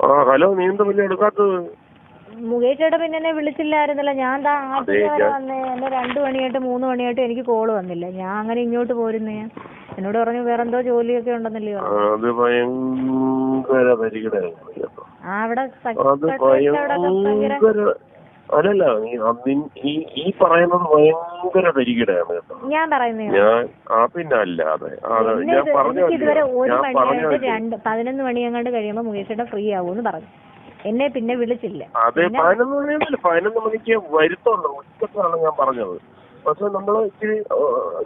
ആ ഹലോ നീ എന്താ പിന്നെ എടുക്കാത്തത്? മുകേഷേട്ട പിന്നെ എന്നെ വിളിച്ചില്ലായിരുന്നല്ലോ. ഞാൻ ദാ വരെ ഞാൻ- വന്നേ. എന്നെ രണ്ടു മണിയായിട്ട് മൂന്ന് മണിയായിട്ട് എനിക്ക് കോൾ വന്നില്ല. ഞാൻ അങ്ങനെ ഇങ്ങോട്ട് പോരുന്നേ. എന്നോട് പറഞ്ഞു വേറെ എന്തോ ജോലിയൊക്കെ ഉണ്ടെന്നല്ലേ ആ, പറഞ്ഞു. അത് ഭയങ്കര ആ അവിടെ അല്ലല്ല ഈ ഈ പറയുന്നത് ഭയങ്കര തരികിടയാണ് കേട്ടോ. ഞാൻ പറയുന്നത് ഞാൻ ആ പിന്നെ അല്ലാതെ അതെ ഞാൻ പറഞ്ഞു ഇതുവരെ ഒരു മണിയായിട്ട് രണ്ട് പതിനൊന്ന് മണി അങ്ങോട്ട് കഴിയുമ്പോ മുകേഷ് ചേട്ടൻ ഫ്രീ ആവൂന്ന് പറഞ്ഞു. എന്നെ പിന്നെ വിളിച്ചില്ല. അതെ പതിനൊന്ന് മണിയല്ല പതിനൊന്ന് മണിക്ക് വരുത്തുള്ളൂ ഉച്ചക്കാണ് ഞാൻ പറഞ്ഞത്. പക്ഷെ നമ്മൾ ഇച്ചിരി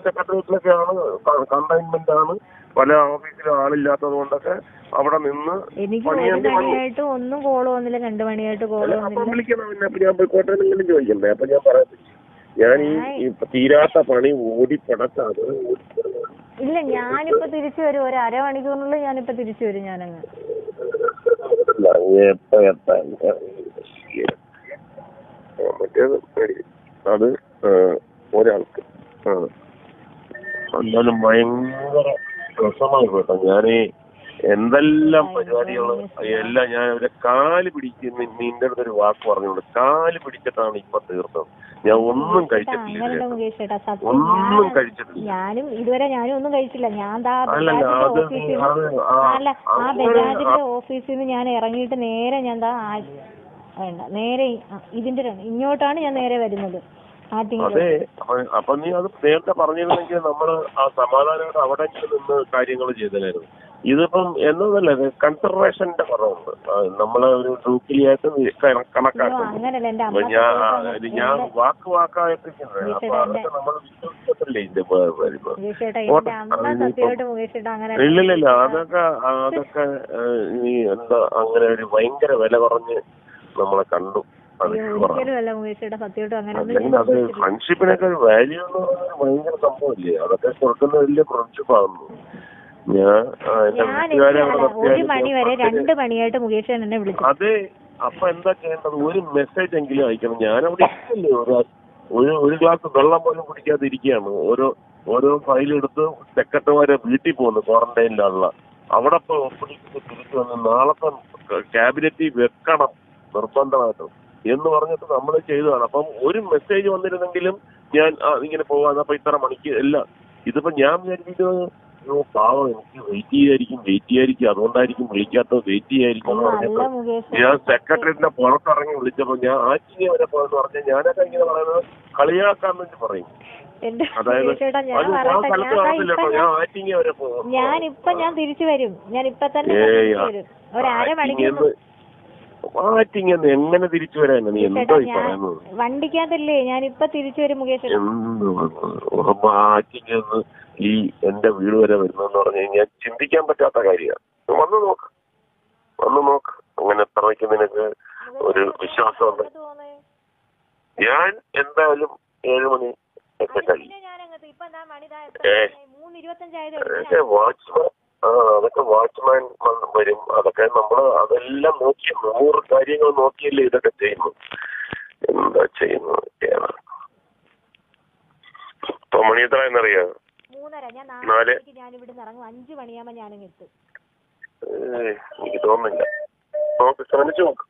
സെക്രട്ടേറിയറ്റിലൊക്കെയാണ് കണ്ടെയ്ൻമെന്റ് ആണ് പല ഓഫീസിലും ആളില്ലാത്തത് കൊണ്ടൊക്കെ അവിടെ നിന്ന് എനിക്ക് ഒരു പണിയേണ്ടി വന്നു മണിയായിട്ട് ഒന്നും കോൾ വന്നില്ല. രണ്ട് മണിയായിട്ട് കോൾ അല്ല, അപ്പം വന്നില്ല വിളിക്കണം പിന്നെ? അപ്പൊ ഞാൻ പോയിക്കോട്ടെ എന്നെങ്കിലും ചോദിക്കണ്ടേ? അപ്പൊ ഞാൻ പറയത്തില്ല. ഞാൻ ഈ തീരാത്ത പണി ഓടി പടക്കാതെ ഇല്ല ഞാനിപ്പോ തിരിച്ചു വരും. ഒരു അരമണിക്കൂറിനുള്ളിൽ ഞാനിപ്പോ തിരിച്ചു വരും ഞാനങ്ങ്. എപ്പ എത്താൻ? മറ്റേത് പേടി. അത് ഒരാൾക്ക്. ആ. എന്നാലും ഭയങ്കര രസമായി കേട്ടോ. ഞാനീ എന്തെല്ലാം പരിപാടികൾ എല്ലാം ഞാൻ അവരെ കാൽ പിടിച്ച് നിന്റെ അടുത്ത് ഒരു വാക്ക് പറഞ്ഞോളൂ കാൽ പിടിച്ചിട്ടാണ് ഇപ്പൊ തീർത്തത്. ഞാൻ ഒന്നും കഴിച്ചിട്ടില്ല ഒന്നും കഴിച്ചിട്ടില്ല. ഞാനും ഇതുവരെ ഞാനും ഒന്നും കഴിച്ചില്ല ഞാൻ അല്ല ആ ബജാജിന്റെ ഓഫീസിൽ നിന്ന് ഞാൻ ഇറങ്ങിയിട്ട് നേരെ ഞാൻ വേണ്ട നേരെ ഇതിന്റെ ഇങ്ങോട്ടാണ് ഞാൻ നേരെ വരുന്നത്. അതെ അപ്പൊ നീ അത് നേരത്തെ പറഞ്ഞിരുന്നെങ്കിൽ നമ്മൾ ആ സമാധാനമായിട്ട് അവിടെ നിന്ന് കാര്യങ്ങൾ ചെയ്തതായിരുന്നു ഇതിപ്പം എന്നതല്ല കൺസിഡറേഷന്റെ കുറവുണ്ട്. നമ്മളെ ഒരു അയ്യോ, കണക്കാക്കുന്നു ഞാൻ ഞാൻ വാക്ക് വാക്കായിട്ടിരിക്കുന്നത് അപ്പൊ അതൊക്കെ നമ്മൾ ഇതിന്റെ വരുന്നത് ഇല്ലില്ല അതൊക്കെ അതൊക്കെ നീ എന്താ അങ്ങനെ ഒരു ഭയങ്കര വില കുറഞ്ഞ് നമ്മളെ കണ്ടു. അല്ലെങ്കിൽ അത് ഫ്രണ്ട്ഷിപ്പിനൊക്കെ ഒരു വാല്യൂ എന്ന് പറയുന്നത് ഭയങ്കര സംഭവമില്ലേ? അതൊക്കെ കൊടുക്കുന്ന വലിയ ഫ്രണ്ട്ഷിപ്പ് ആകുന്നു ഞാൻ ഒരു മണി വരെ രണ്ട് മണിയായിട്ട് മുകേഷ് ചേട്ടൻ എന്നെ വിളിച്ചു അത് അപ്പൊ എന്താ ചെയ്യേണ്ടത്? ഒരു മെസ്സേജ് എങ്കിലും അയക്കണം. ഞാനവിടെ ഇരിക്കില്ലേ. ഒരു ഒരു ഒരു ഗ്ലാസ് വെള്ളം പോലും കുടിക്കാതെ ഇരിക്കുകയാണ്. ഓരോ ഓരോ ഫയൽ എടുത്ത് സെക്രട്ടറിമാരെ വീട്ടിൽ പോകുന്നു ക്വാറന്റൈനിലുള്ള അവിടെ ഇപ്പൊ ഒപ്പിടിച്ച് തിരിച്ചു വന്ന് നാളത്തെ ക്യാബിനറ്റിൽ വെക്കണം നിർബന്ധമായിട്ടും. എന്ന് പറഞ്ഞിട്ട് നമ്മൾ ചെയ്തതാണ്. അപ്പം ഒരു മെസ്സേജ് വന്നിരുന്നെങ്കിലും ഞാൻ ഇങ്ങനെ പോവാന്ന്. അപ്പൊ ഇത്ര മണിക്ക് എല്ലാം ഇതിപ്പോ ഞാൻ വിചാരിക്കുന്നത് അയ്യോ പാവം എനിക്ക് വെയിറ്റ് ചെയ്യായിരിക്കും വെയിറ്റ് ചെയ്യായിരിക്കും. അതുകൊണ്ടായിരിക്കും വിളിക്കാത്തത് വെയിറ്റ് ചെയ്യായിരിക്കും. എന്ന് അല്ല ഞാൻ സെക്രട്ടറിന്റെ പുറത്തിറങ്ങി വിളിച്ചപ്പോ ഞാൻ ആറ്റിങ്ങി വരെ പോയെന്ന് പറഞ്ഞ ഞാനൊക്കെ ഇങ്ങനെ പറയുന്നത് കളിയാക്കാൻ വേണ്ടി പറയും. അതായത് ഞാൻ തിരിച്ചു വരും ഞാൻ ഇപ്പൊ തന്നെ ഒരു അരമണിക്കൂർ ആറ്റിങ്ങന്ന് എങ്ങനെ തിരിച്ചു വരാനാ? നീ എന്തോ ഈ പറയുന്നത്? വണ്ടിക്കകത്തല്ലേ ഞാൻ ഇപ്പൊ തിരിച്ചു വരും മുകേഷ് എന്ത് ഈ എന്റെ വീട് വരെ വരുന്നെന്ന് പറഞ്ഞു കഴിഞ്ഞാൽ ചിന്തിക്കാൻ പറ്റാത്ത കാര്യമാണ്. വന്നു നോക്ക്. വന്നു നോക്ക്. അങ്ങനെ എത്രയ്ക്ക് നിനക്ക് ഒരു വിശ്വാസമുണ്ട്. ഞാൻ എന്തായാലും ഏഴ് മണി ഒക്കെ കഴിയും പിന്നെ ഞാൻ അങ്ങ് ഇപ്പൊ ഞാൻ മണി ദാ എത്ര ഏ. മണിയായി? മൂന്ന് ഇരുപത്തഞ്ചായത് അതൊക്കെ വാച്ച്മാൻ ആ അതൊക്കെ വാച്ച്മാൻ വരും. അതൊക്കെ നമ്മൾ അതെല്ലാം നോക്കി നൂറ് കാര്യങ്ങൾ നോക്കിയല്ലേ ഇതൊക്കെ ചെയ്യുന്നു. എന്താ ചെയ്യുന്നു ഇപ്പൊ മണി എത്ര എന്നറിയാ? നാല്. എനിക്ക് തോന്നുന്നില്ല. ശ്രമിച്ചു? നോക്ക്.